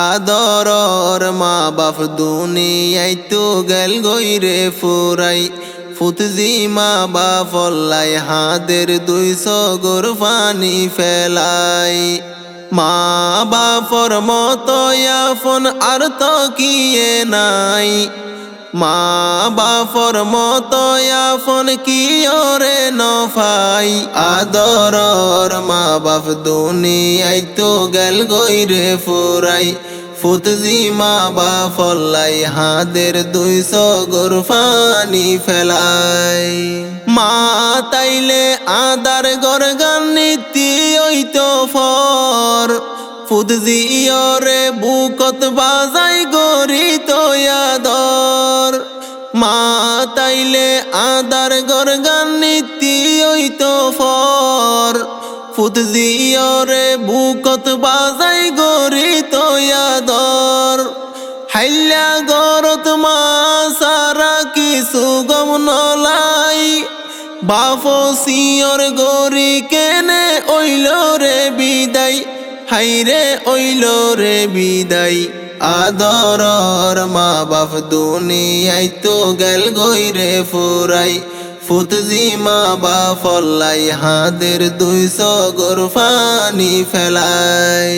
আদরর মা বাপ দুনিয়াই তো গেল গইরে ফুরাই। ফুতজি মা বাপ হাদের দুই সগর পানি ফেলাই। মা বাপর মতো আর তো কিয়ে নাই। মা বাপর মতো আপন কি ওরে নফাই? আদরর মা বাপ দুনিয়াই তো গেল গইরে ফুরাই। ফুতজি মা বাপ লাই হাদের দুইশ গোর পানি ফেলাই। মা তাইলে আদার গর গান নীতি ওই তো ফর। ফুদজিয়রে বুকত বাজাই মা তাইলে আদার গর গান নীতি ওই তো ফর। ফুদজিয়রে বুকত বাজাই গরি তোয়াদর হাইলা গরত মা সারা কিছু গম নলাই। বাপ সিয়র গরি কেনে ওইল রে বিদায় হাইরে ওইল রে বিদায় আদরর মা বাপ দুনিয়াই তো গেল গইরে ফুরাই। ফুতজি মা বাপ লাই হাদের দুইশ গোর পানি ফেলাই।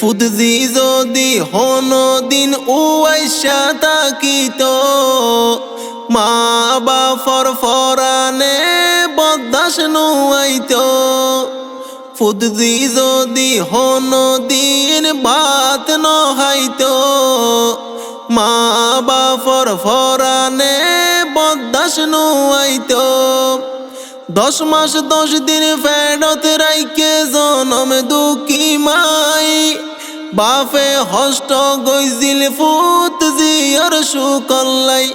ফুতজি যদি হন দিন উয়াইশা তাকিত মা বাপর ফরানে বদাস নুয়াইতো ফুদজি যদি হন দিন বাত নহাইতো মা বাপর ফরানে বদাস নুয়াইতো। দশ মাস দশ দিন ফেরত রাইকে জনম দুঃখী মাই। বাপে হষ্ট গইজিল ফুত জিয়র সুকল্লাই,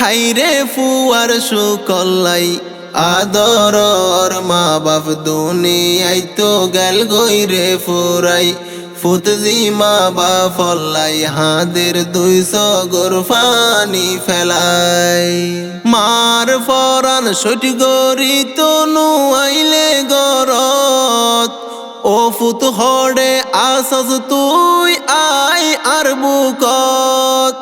হাইরে ফুয়ার সুকল্লাই। আদরর মা বাপ দুনিয়াই তো গেল গইরে ফুরাই। ফুতজি মা বাপ লাই হাদের দুইশ পানি ফেলাই। মার ফরান সট গরি তো নুয়াইলে গরত। ও ফুত হড়ে আসস তুই আই আর বুকত।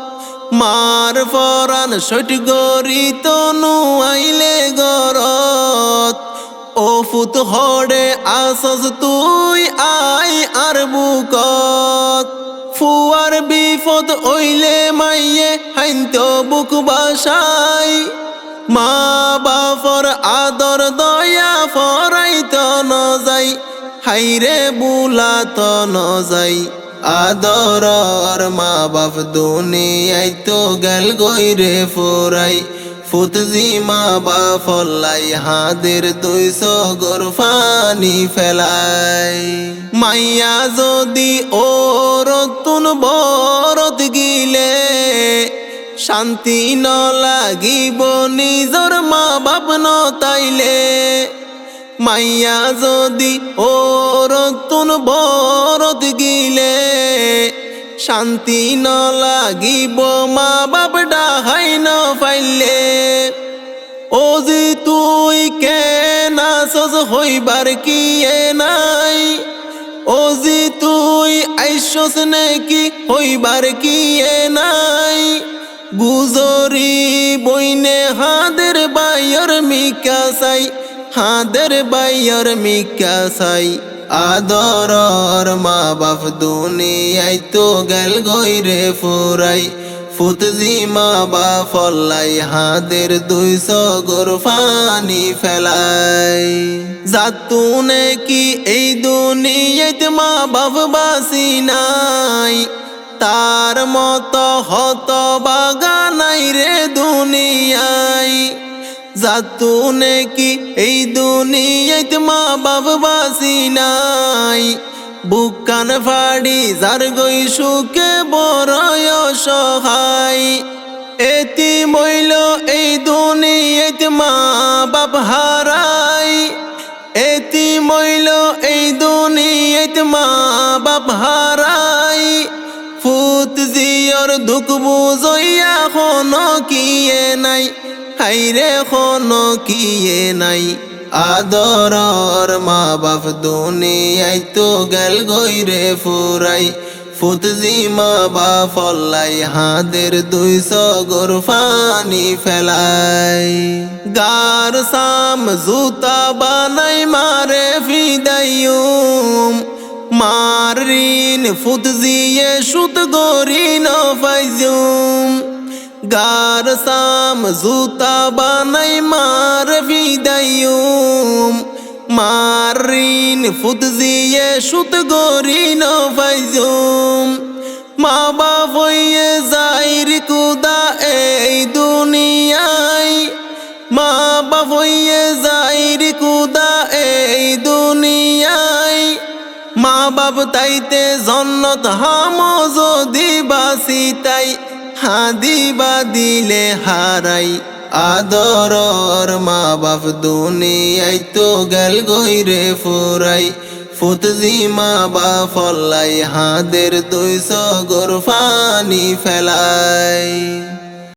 মার ফরান সট গরি তো নুয়াইলে গরত। ও ফুত হড়ে আসস তুই আই আর বুকত। ফুয়ার বিপদ ওইলে মাইয়ে হাইন্ত বুক বাসাই। মা বাপর আদর দয়া ফরাইত ন যাই হাইরে বুলাত ন যাই আদরর মা বাপ দুনিয়াই তো গেল গইরে ফুরাই। ফুতজি মা বাপ লাই হাদের দুইশ গোর পানি ফেলাই। মাইয়া যদি ও রতুন বরত গিলে, শান্তি ন লাগিব, নিজর মা বাপ ন তাইলে। মাইয়া যদি ও রতুন বরত গিলে, শান্তি ন লাগিব, মা বাপ ডাহাই ন পাইলে ও যে তুই কে নাচস হইবার কি এ নাই? ও যে তুই আইসস নাকি হইবার কি এ নাই? গুজরি বইনে হাদের বাইর মিকা সাই হাদের বাইর মিকা সাই। আদরর মা বাপ দুনিয়াই তো গেল গইরে ফুরাই। ফুতজি মা বাপ লাই হাদের দুইশ গোর পানি ফেলাই। জাতুনে কি এই দুনিয়াতে মা বাপ বাসি নাই? তার মতো হত বাগানাই রে দুনিয়াই জাতুনে কি এই দুনিয়াতে মা বাপ বাসি নাই? বুকান ফাড়ি, যার গই সুখে বড় সহায়। এতি মইল এই দুনিয়াতে মা বাপ হারাই এতি মইল এই দুনিয়াতে মা বাপ হারাই ফুত জিয়র দুঃখ বুঝইয়া হন কিয়ে নাই? হাইরে হন কিয়ে নাই? আদরর মা বাপ দুনিয়াই তো গেল গইরে ফুরাই। ফুতজি মা বা ফল্লাই হাদের দুই সগর ফানি ফেলাই। গার সাম জুতা বানাই মারে ফিদাইয়ুম। মার ঋণ ফুতজিয়ে সুত গরি ন ফাইজুম গার সাম জুতা বানাই মার ফিদাইয়ুম মার ঋণ ফুতজিয়ে সুত গরি ন ফাইজুম মা বাপ হইয়ে যাইর কুদা এই দুনিয়ায় মা বাপ হইয়ে যাইর কুদা এই দুনিয়ায় মা বাপ তাইতে জন্নত হাম যদি বাসি তাই হাদিবা দিলে হারাই আদরর মা বাপ দুনিয়াই তো গেল গইরে ফুরাই। ফুতজি মা বা ফলাই হাদের দুই সগর ফানি ফেলাই।